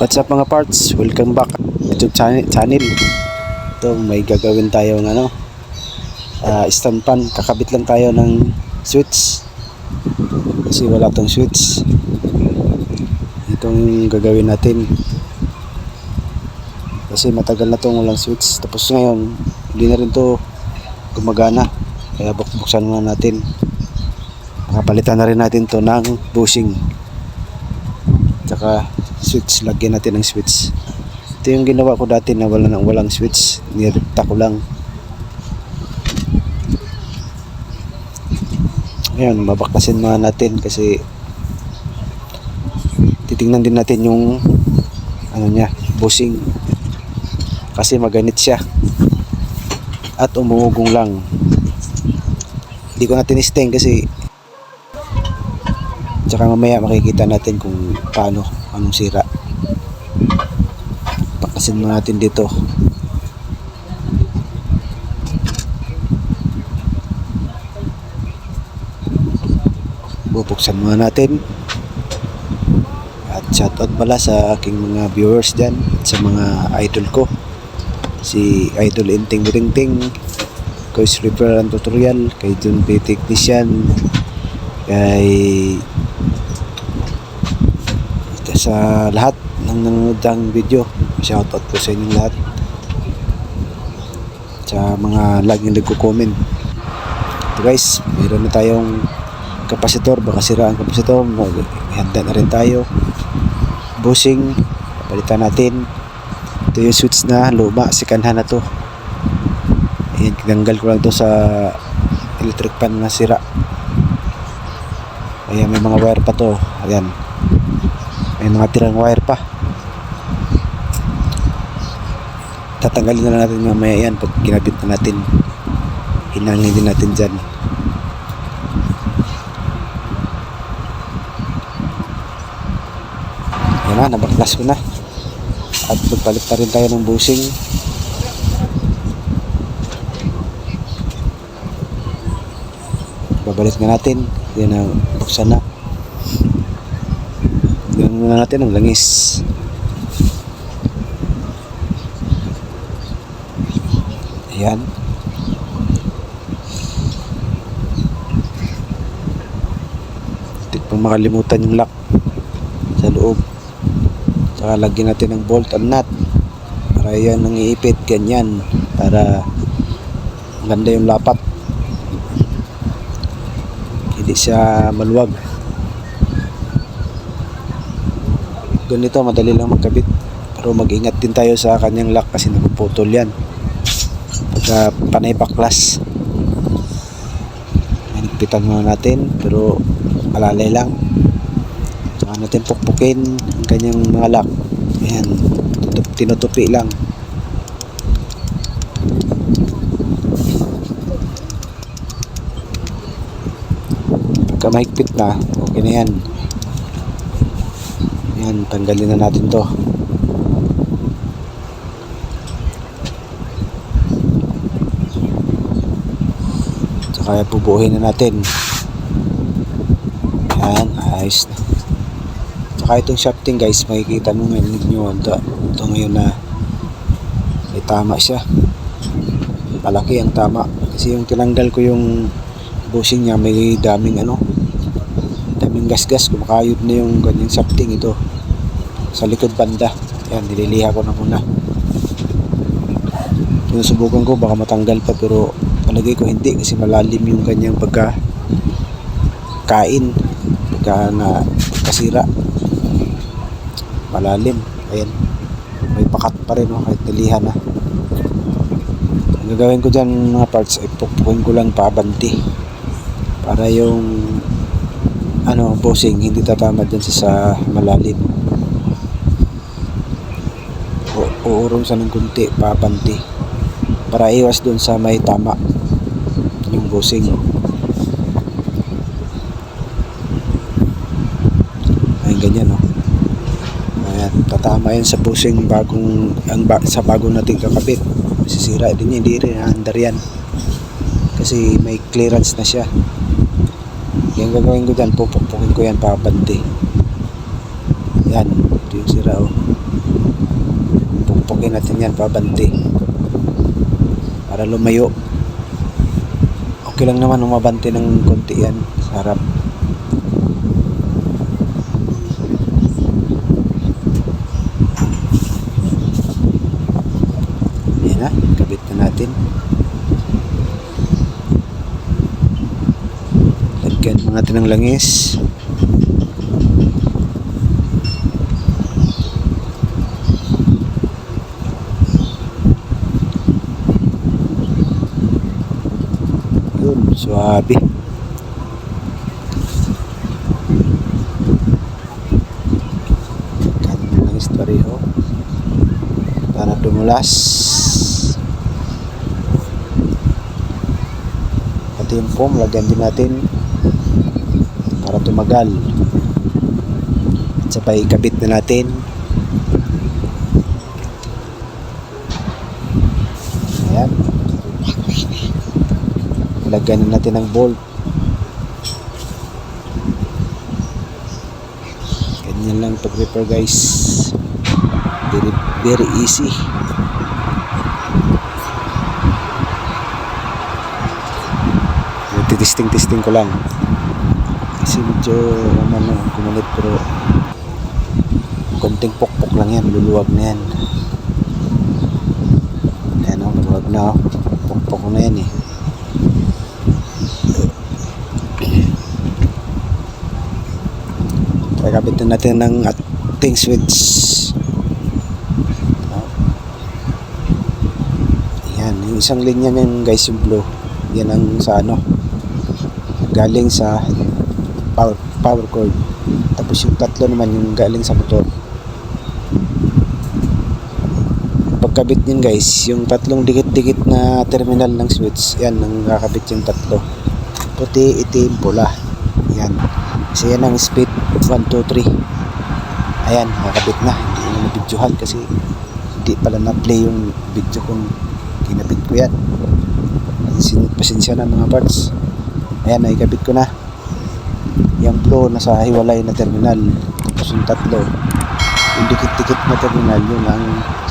What's up mga parts? Welcome back YouTube channel. channel. Ito may gagawin tayo ng ano ah, stand pan. Kakabit lang tayo ng switch. Kasi wala tong switch. Itong gagawin natin. Kasi matagal na tong walang switch. Tapos ngayon, hindi na rin to gumagana. Kaya bukbuksan muna natin. Nakapalitan na rin natin to ng bushing. Tsaka switch, lagyan natin ng switch. Ito yung ginawa ko dati na wala nang walang switch. Nirikta ko lang. Ayan, babakasin muna natin kasi titingnan din natin yung ano niya, bushing. Kasi maganit siya. At umuugong lang. Hindi ko na tinisting kasi Tsaka mamaya makikita natin kung paano, anong sira. Pakasin mo natin dito. Bubuksan muna natin. At shoutout pala sa aking mga viewers dyan at sa mga idol ko. Si Idol Inting Butingting, Coach and Tutorial, kay Jun P. Technician, kay sa lahat ng nanonood ng video. Shoutout po sa inyong lahat. Sa mga laging nagko-comment. Ito guys mayroon na tayong kapasitor. Baka sira ang kapasitor handa na rin tayo. Bushing palitan natin. Ito yung switch na luma. Sikanhan na to. Ayan tinanggal ko lang to sa electric pan na sira. Ayan may mga wire pa to. Ayan may mga tirang wire pa. Tatanggalin na natin mamaya yan pag kinabit na natin. Hinangin din natin dyan. Yan na nabaklas ko na. At magpalit na rin tayo ng bushing babalik na natin. Yan na buksan na Ganun muna natin ang langis. Ayan. Hindi pa makalimutan yung lock sa loob. Saka lagyan natin ng bolt and nut. Para yan ang iipit, ganyan. Para maganda yung lapat. Hindi siya maluwag. Ganito madali lang magkabit. Pero mag-ingat din tayo sa kanyang lock kasi napuputol yan. Pagka panay baklas. Nagpitan muna natin pero alalay lang. Saka natin pukpukin ang kanyang mga lock. Ayan tinutupi lang. Pagka mahigpit na okay na yan yan, tanggalin na natin to. Saka bubuhin na natin. Yan, ayos na. Saka itong shafting guys, makikita mo ngayon ninyo ito, ito ngayon na may tama siya. Palaki ang tama. Kasi yung tinanggal ko yung bushing niya, may daming ano, daming gasgas kumakayod na yung ganyang shafting ito. Sa likod banda. Yan nililiha ko na muna. Sinusubukan ko baka matanggal pa pero palagay ko hindi kasi malalim yung kanyang pagka kain pagka na kasira. Malalim. Ayan. May pakat pa rin oh, kahit nilihan na. Ang gagawin ko dyan mga parts ay pukpukin ko lang pabanti para yung ano, bossing, hindi tatama dyan sa, sa malalim. O, uurong sa ng kunti, papanti. Para iwas dun sa may tama yung bossing. Ayun, ganyan, no. Ayan, tatama yan sa bossing bagong, ang, sa bagong nating kakabit. Masisira din yan, hindi rin handar yan. Kasi may clearance na siya. Yung gagawin ko dyan, pupukpukin ko yan pabante. Yan, ito yung sira oh. Pukpukin natin yan pabante. Para lumayo. Okay lang naman umabante ng konti yan sa harap. Yan na, kabit na natin. Lagyan natin ng langis. Yun, ng langis pareho. Para dumulas. Pati yung foam, lagyan din natin tumagal. At sabay ikabit na natin. Ayan. Lagyan na natin ng bolt. Ganyan lang pag-repair guys. Very, very easy. Testing-testing ko lang. Kasi medyo ano, kumalit pero konting pokpok lang yan, luluwag na yan. Ayan o, luluwag na o. Pokpok na yan eh. Kaya kapitan natin ng ating switch. Ayan, yung isang linya niyan guys yung blue. Yan ang sa ano, galing sa power, power cord. Tapos yung tatlo naman yung galing sa motor. Pagkabit din guys, yung tatlong dikit-dikit na terminal ng switch, yan ang kakabit yung tatlo. Puti, itim, pula. Yan. Kasi yan ang speed 1, 2, 3. Ayan, nakabit na. Hindi na nabidyohan kasi hindi pala na-play yung video kung kinabit ko yan. Pasensya na mga parts. Ayan, naikabit ko na. Blue nasa hiwalay na terminal. Tapos yung tatlo. Yung dikit-dikit na terminal, yun ang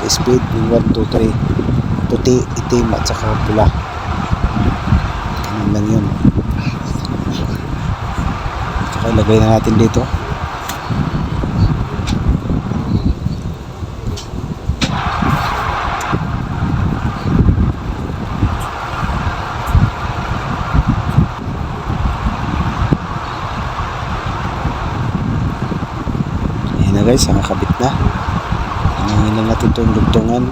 speed, yung 1, 2, 3. Puti, itim, at saka pula. Ganun lang yun. Saka ilagay na natin dito. Guys, nakakabit na. Hangin lang natin itong dugtungan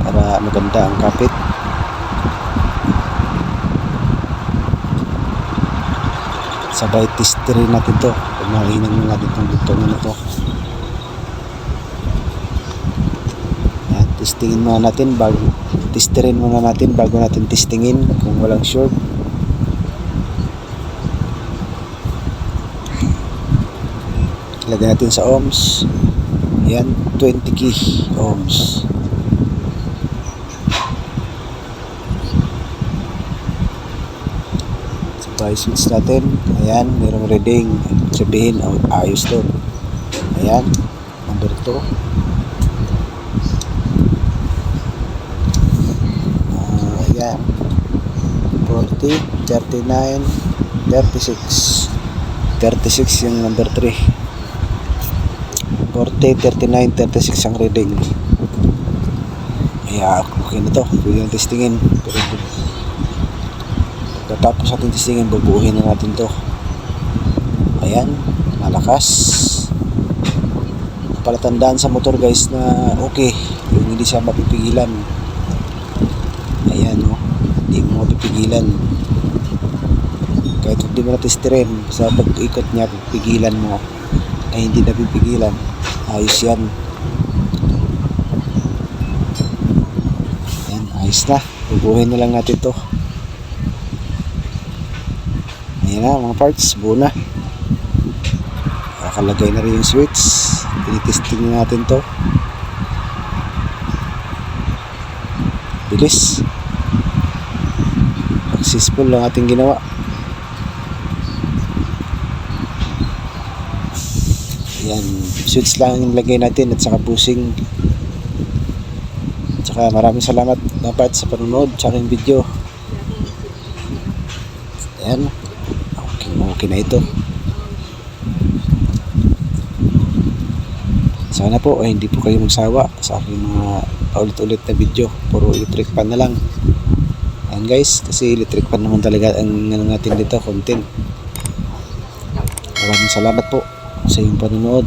para maganda ang kapit. Sabay testerin natin to. Pag mahinan na natin itong dugtungan na to. Ayan, testingin muna natin bago testerin muna natin bago natin testingin kung walang short. Lagyan natin sa ohms. Ayan, 20 key ohms. Sabay switch natin. Ayan, mayroong reading. Sabihin, oh, ayos to. Ayan, number 2. Ah, ayan. 40, 39, 36. 36 yung number 3. 40, 39, 36 ang reading. Kaya okay na to. Pwede yung testingin. Pagkatapos natin testingin, bubuuhin na natin to. Ayan, malakas. Palatandaan sa motor guys na okay. Yung hindi siya mapipigilan. Ayan o. Oh, hindi mo mapipigilan. Kahit hindi mo natestirin, sa pag-ikot niya, pigilan mo ay hindi napipigilan ayos yan. Yan ayos na. Bubuhin na lang natin to. Ayan na mga parts buo na. Kakalagay na rin yung switch tinitesting na natin to. Bilis. Successful lang ating ginawa Ayan, switch lang yung lagay natin at saka busing. At saka maraming salamat dapat sa panonood sa aking video. Ayan, okay, okay na ito. Sana po ay hindi po kayo magsawa sa aking mga paulit-ulit na video. Puro electric pan na lang. Ayan guys, kasi electric pan naman talaga ang ano natin dito, content. Maraming salamat po sa iyong panonood.